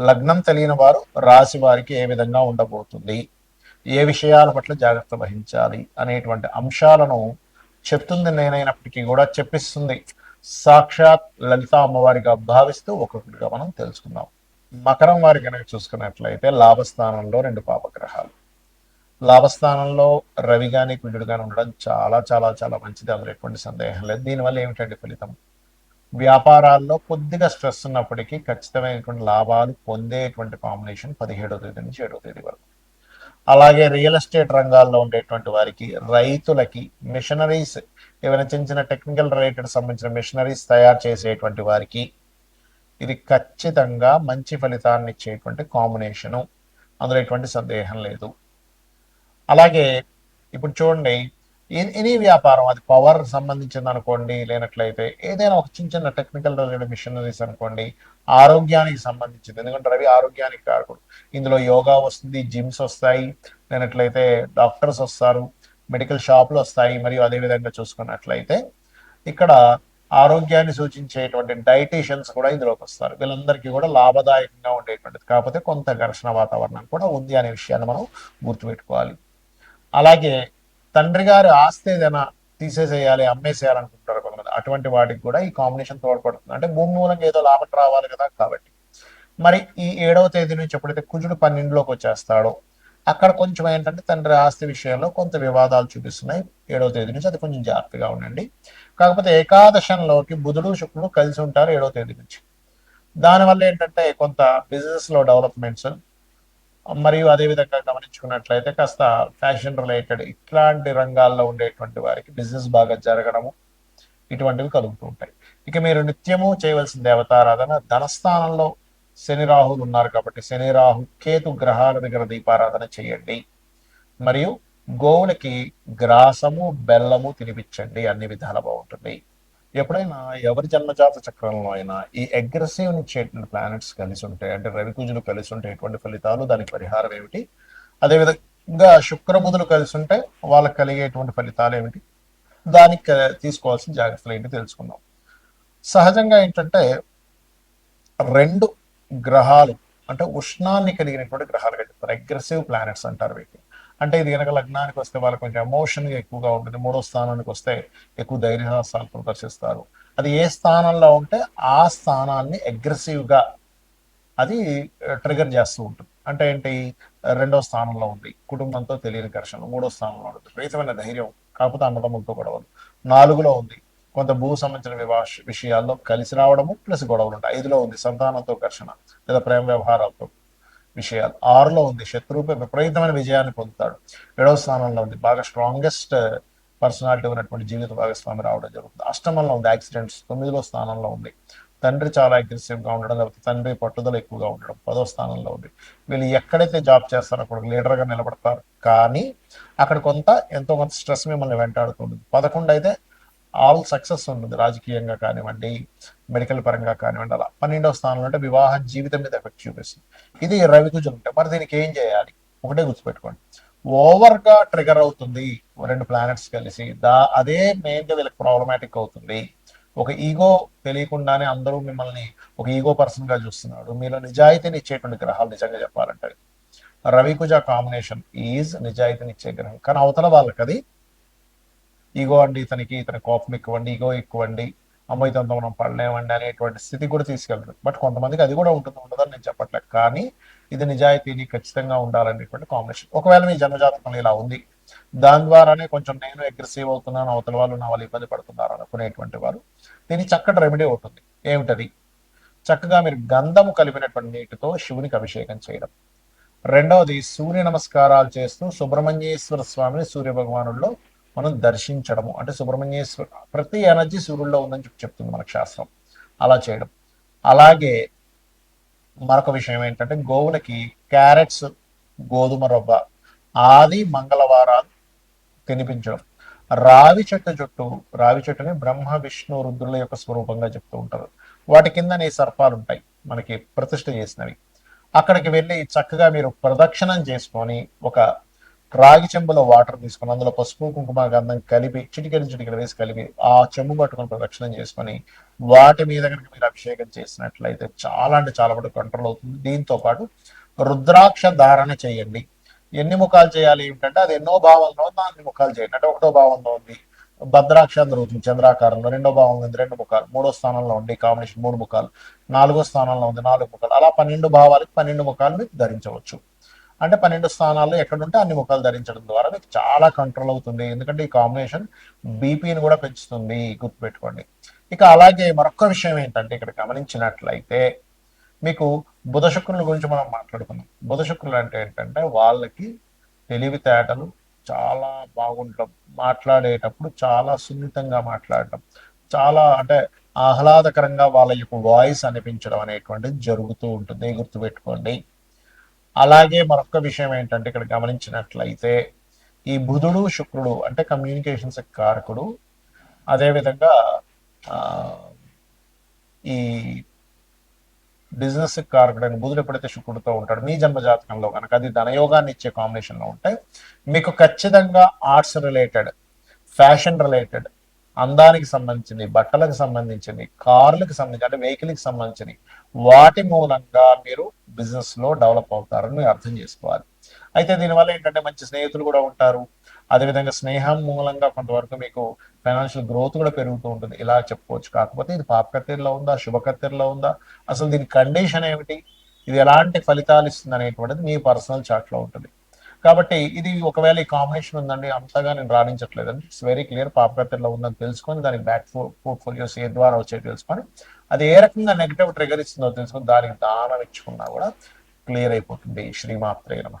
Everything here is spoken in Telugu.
లగ్నం తెలియని వారు రాశి వారికి ఏ విధంగా ఉండబోతుంది? ఏ విషయాల పట్ల జాగ్రత్త వహించాలి? అనేటువంటి అంశాలను చెప్తుంది నేనైనప్పటికీ కూడా చెప్పిస్తుంది. సాక్షాత్ లలిత అమ్మవారిగా భావిస్తూ ఒక్కొక్కటిగా మనం తెలుసుకుందాం. మకరం వారి కనుక చూసుకున్నట్లయితే లాభస్థానంలో రెండు పాపగ్రహాలు. లాభస్థానంలో రవి కానీ కుజుడు కానీ ఉండడం చాలా చాలా చాలా మంచిది. అందులో ఎటువంటి సందేహం లేదు. దీనివల్ల ఏమిటండి ఫలితం? వ్యాపారాల్లో కొద్దిగా స్ట్రెస్ ఉన్నప్పటికీ ఖచ్చితమైనటువంటి లాభాలు పొందేటువంటి కాంబినేషన్ పదిహేడో తేదీ నుంచి ఏడో తేదీ వరకు. అలాగే రియల్ ఎస్టేట్ రంగాల్లో ఉండేటువంటి వారికి రైతులకి మిషనరీస్ ఏమైనా చిన్న చిన్న టెక్నికల్ రిలేటెడ్ సంబంధించిన మిషనరీస్ తయారు చేసేటువంటి వారికి ఇది ఖచ్చితంగా మంచి ఫలితాన్ని ఇచ్చేటువంటి కాంబినేషను. అందులో ఎటువంటి సందేహం లేదు. అలాగే ఇప్పుడు చూడండి ఎనీ వ్యాపారం అది పవర్ సంబంధించింది అనుకోండి లేనట్లయితే ఏదైనా ఒక చిన్న చిన్న టెక్నికల్ రిలేటెడ్ మిషనరీస్ అనుకోండి ఆరోగ్యానికి సంబంధించింది. ఎందుకంటే రవి ఆరోగ్యానికి కారకుడు. ఇందులో యోగా వస్తుంది జిమ్స్ వస్తాయి లేనట్లయితే డాక్టర్స్ వస్తారు మెడికల్ షాపులు వస్తాయి మరియు అదే విధంగా చూసుకున్నట్లయితే ఇక్కడ ఆరోగ్యాన్ని సూచించేటువంటి డైటీషియన్స్ కూడా ఇందులోకి వస్తారు. వీళ్ళందరికీ కూడా లాభదాయకంగా ఉండేటువంటిది. కాకపోతే కొంత ఘర్షణ వాతావరణం కూడా ఉంది అనే విషయాన్ని మనం గుర్తుపెట్టుకోవాలి. అలాగే తండ్రి గారి ఆస్తి ఏదైనా తీసేసేయాలి అమ్మేసేయాలనుకుంటారు కొంతమంది. అటువంటి వాటికి కూడా ఈ కాంబినేషన్ తోడ్పడుతుంది. అంటే భూమి మూలంగా ఏదో లాభం రావాలి కదా కాబట్టి. మరి ఈ ఏడవ తేదీ నుంచి ఎప్పుడైతే కుజుడు పన్నెండులోకి వచ్చేస్తాడో అక్కడ కొంచెం ఏంటంటే తండ్రి ఆస్తి విషయంలో కొంత వివాదాలు చూపిస్తున్నాయి. ఏడవ తేదీ నుంచి అది కొంచెం జాగ్రత్తగా ఉండండి. కాకపోతే ఏకాదశంలోకి బుధుడు శుక్రుడు కలిసి ఉంటారు ఏడవ తేదీ నుంచి. దానివల్ల ఏంటంటే కొంత బిజినెస్లో డెవలప్మెంట్స్ మరియు అదే విధంగా గమనించుకున్నట్లయితే కాస్త ఫ్యాషన్ రిలేటెడ్ ఇట్లాంటి రంగాల్లో ఉండేటువంటి వారికి బిజినెస్ బాగా జరగడము ఇటువంటివి కలుగుతూ ఉంటాయి. ఇక మీరు నిత్యము చేయవలసిన దేవతారాధన ధనస్థానంలో శని రాహులు ఉన్నారు కాబట్టి శని రాహు కేతు గ్రహాల దగ్గర దీపారాధన చేయండి. మరియు గోవులకి గ్రాసము బెల్లము తినిపించండి. అన్ని విధాలు బాగుంటుంది. ఎప్పుడైనా ఎవరి జన్మజాత చక్రంలో అయినా ఈ అగ్రెసివ్ ఇచ్చేటువంటి ప్లానెట్స్ కలిసి ఉంటాయి అంటే రవికుజులు కలిసి ఉంటే ఎటువంటి ఫలితాలు దానికి పరిహారం ఏమిటి? అదేవిధంగా శుక్రబుధులు కలిసి ఉంటే వాళ్ళకి కలిగేటువంటి ఫలితాలు ఏమిటి? దానికి తీసుకోవాల్సిన జాగ్రత్తలు ఏంటి తెలుసుకుందాం. సహజంగా ఏంటంటే రెండు గ్రహాలు అంటే ఉష్ణాన్ని కలిగినటువంటి గ్రహాలుగా చెప్తారు అగ్రెసివ్ ప్లానెట్స్ అంటారు వీటిని. అంటే ఇది కనుక లగ్నానికి వస్తే వాళ్ళకి కొంచెం ఎమోషన్గా ఎక్కువగా ఉంటుంది. మూడో స్థానానికి వస్తే ఎక్కువ ధైర్యహాసాలు ప్రదర్శిస్తారు అది ఏ స్థానంలో ఉంటే ఆ స్థానాన్ని అగ్రెసివ్గా అది ట్రిగర్ చేస్తూ ఉంటుంది. అంటే ఏంటి? రెండో స్థానంలో ఉంది. కుటుంబంతో తెలియని ఘర్షణ మూడో స్థానంలో ఉంటుంది. విపరీతమైన ధైర్యం కాకపోతే అన్నదమ్ములతో గొడవలు. నాలుగులో ఉంది. కొంత భూ సంబంధించిన వివా విషయాల్లో కలిసి రావడము ప్లస్ గొడవలు ఉంటాయి. ఐదులో ఉంది సంతానంతో ఘర్షణ లేదా ప్రేమ వ్యవహారాలతో. విషయాలు. ఆరులో ఉంది శత్రువుపై విపరీతమైన విజయాన్ని పొందుతాడు. ఏడవ స్థానంలో ఉంది. బాగా స్ట్రాంగెస్ట్ పర్సనాలిటీ ఉన్నటువంటి జీవిత భాగస్వామి రావడం జరుగుతుంది. అష్టమంలో ఉంది యాక్సిడెంట్స్ తొమ్మిదిలో స్థానంలో ఉంది. తండ్రి చాలా అగ్రెసివ్గా ఉండడం లేకపోతే తండ్రి పట్టుదల ఎక్కువగా ఉండడం. పదో స్థానంలో ఉంది. వీళ్ళు ఎక్కడైతే జాబ్ చేస్తారో అక్కడ లీడర్గా నిలబడతారు. కానీ అక్కడ కొంత ఎంతో కొంత స్ట్రెస్ మిమ్మల్ని వెంటాడుతుంది. పదకొండు అయితే ఆల్ సక్సెస్ ఉంటుంది. రాజకీయంగా కానివ్వండి మెడికల్ పరంగా కానివ్వండి అలా పన్నెండవ స్థానంలో అంటే వివాహ జీవితం మీద ఎఫెక్ట్ చూపిస్తుంది. ఇది రవి అంటే మరి దీనికి ఏం చేయాలి? ఒకటే గుర్తుపెట్టుకోండి. ఓవర్గా ట్రిగర్ అవుతుంది రెండు ప్లానెట్స్ కలిసి. దా అదే మెయిన్గా వీళ్ళకి ప్రాబ్లమాటిక్ అవుతుంది. ఒక ఈగో తెలియకుండానే అందరూ మిమ్మల్ని ఒక ఈగో పర్సన్గా చూస్తున్నాడు. మీలో నిజాయితీని ఇచ్చేటువంటి గ్రహాలు నిజంగా చెప్పాలంటే. రవికుజ కాంబినేషన్ ఈజ్ నిజాయితీని ఇచ్చే గ్రహం. కానీ అవతల వాళ్ళకి అది ఇగో అండి ఇతనికి ఇతని కోపం ఎక్కువండి ఇగో ఎక్కువండి అమ్మాయి ఇతనితో మనం పడలేమండి అనేటువంటి స్థితి కూడా తీసుకెళ్తుంది బట్ కొంతమందికి అది కూడా ఉంటుంది ఉండదని నేను చెప్పట్లేదు. కానీ ఇది నిజాయితీని ఖచ్చితంగా ఉండాలనేటువంటి కాంబినేషన్ ఒకవేళ మీ జన్మజాతకంలో ఇలా ఉంది దాని ద్వారానే కొంచెం నేను అగ్రెసివ్ అవుతున్నాను అవతల వాళ్ళు నా వాళ్ళు ఇబ్బంది పడుతున్నారు అనుకునేటువంటి వారు దీనికి చక్కటి రెమెడీ ఉంటుంది ఏమిటది? చక్కగా మీరు గంధము కలిపినటువంటి నీటితో శివునికి అభిషేకం చేయడం. రెండవది సూర్య నమస్కారాలు చేస్తూ సుబ్రహ్మణ్యేశ్వర స్వామిని సూర్య భగవానుల్లో మనం దర్శించడము. అంటే సుబ్రహ్మణ్యేశ్వర ప్రతి ఎనర్జీ సూర్యుల్లో ఉందని చెప్పి చెప్తుంది మనకు శాస్త్రం. అలా చేయడం. అలాగే మరొక విషయం ఏంటంటే గోవులకి క్యారెట్స్ గోధుమ రవ్వ ఆది మంగళవారాలు తినిపించడం. రావి చెట్టు చుట్టూ రావి చెట్టుని బ్రహ్మ విష్ణు రుద్రుల యొక్క స్వరూపంగా చెప్తూ ఉంటారు. వాటి కింద సర్పాలు ఉంటాయి మనకి ప్రతిష్ట చేసినవి. అక్కడికి వెళ్ళి చక్కగా మీరు ప్రదక్షిణం చేసుకొని ఒక రాగి చెంబులో వాటర్ తీసుకొని అందులో పసుపు కుంకుమ గంధం కలిపి చిటికెడు చిటికెడు వేసి కలిపి ఆ చెంబు పట్టుకుని ప్రదక్షిణం చేసుకొని వాటి మీద కనుక మీరు అభిషేకం చేసినట్లయితే చాలా అంటే చాలా మటుకు కంట్రోల్ అవుతుంది. దీంతో పాటు రుద్రాక్ష ధారణ చేయండి. ఎన్ని ముఖాలు చేయాలి ఏమిటంటే అది ఎన్నో భావంలో ఉంది అన్ని ముఖాలు చేయండి. అంటే ఒకటో భావంలో ఉంది. భద్రాక్ష దొరుకుతుంది చంద్రాకారంలో. రెండో భావంలో ఉంది రెండు ముఖాలు. మూడో స్థానంలో ఉంది కాంబినేషన్ మూడు ముఖాలు. నాలుగో స్థానంలో ఉంది నాలుగు ముఖాలు. అలా పన్నెండు భావాలకు పన్నెండు ముఖాలు మీరు ధరించవచ్చు. అంటే పన్నెండు స్థానాల్లో ఎక్కడుంటే అన్ని ముఖాలు ధరించడం ద్వారా మీకు చాలా కంట్రోల్ అవుతుంది. ఎందుకంటే ఈ కాంబినేషన్ బీపీని కూడా పెంచుతుంది. గుర్తుపెట్టుకోండి. ఇక అలాగే మరొక విషయం ఏంటంటే ఇక్కడ గమనించినట్లయితే మీకు బుధ శుక్రుల గురించి మనం మాట్లాడుకున్నాం బుధ శుక్రులు అంటే ఏంటంటే వాళ్ళకి తెలివితేటలు చాలా బాగుండటం మాట్లాడేటప్పుడు చాలా సున్నితంగా మాట్లాడటం చాలా అంటే ఆహ్లాదకరంగా వాళ్ళ యొక్క వాయిస్ అనిపించడం అనేటువంటిది జరుగుతూ ఉంటుంది. గుర్తుపెట్టుకోండి. అలాగే మరొక విషయం ఏంటంటే ఇక్కడ గమనించినట్లయితే ఈ బుధుడు శుక్రుడు అంటే కమ్యూనికేషన్స్ కారకుడు అదేవిధంగా ఈ బిజినెస్ కారకుడైన బుధుడు ఎప్పుడైతే శుక్రుడితో ఉంటాడు మీ జన్మ జాతకంలో కనుక అది ధనయోగాన్ని ఇచ్చే కాంబినేషన్లో ఉంటాయి మీకు ఖచ్చితంగా ఆర్ట్స్ రిలేటెడ్ ఫ్యాషన్ రిలేటెడ్ అందానికి సంబంధించింది బట్టలకు సంబంధించింది కార్లకు సంబంధించి అంటే వెహికల్కి సంబంధించింది వాటి మూలంగా మీరు బిజినెస్లో డెవలప్ అవుతారని మీరు అర్థం చేసుకోవాలి. అయితే దీనివల్ల ఏంటంటే మంచి స్నేహితులు కూడా ఉంటారు. అదేవిధంగా స్నేహం మూలంగా కొంతవరకు మీకు ఫైనాన్షియల్ గ్రోత్ కూడా పెరుగుతూ ఉంటుంది. ఇలా చెప్పుకోవచ్చు. కాకపోతే ఇది పాపకత్తెరలో ఉందా? శుభకత్తెరలో ఉందా? అసలు దీని కండిషన్ ఏమిటి? ఇది ఎలాంటి ఫలితాలు ఇస్తుంది అనేటువంటిది మీ పర్సనల్ చాట్లో ఉంటుంది. కాబట్టి ఇది ఒకవేళ ఈ కాంబినేషన్ ఉందండి అంతగా నేను రాణించట్లేదండి. ఇట్స్ వెరీ క్లియర్ పాపకత్తెరలో ఉందని తెలుసుకొని దానికి బ్యాక్ పోర్ట్ఫోలియోస్ ఏ ద్వారా వచ్చే తెలుసుకొని అది ఏ రకంగా నెగిటివ్ ట్రిగర్ ఇస్తుందో తెలుసుకొని దానికి దానం ఇచ్చుకున్నా కూడా క్లియర్ అయిపోతుంది. శ్రీమాత్రే నమ.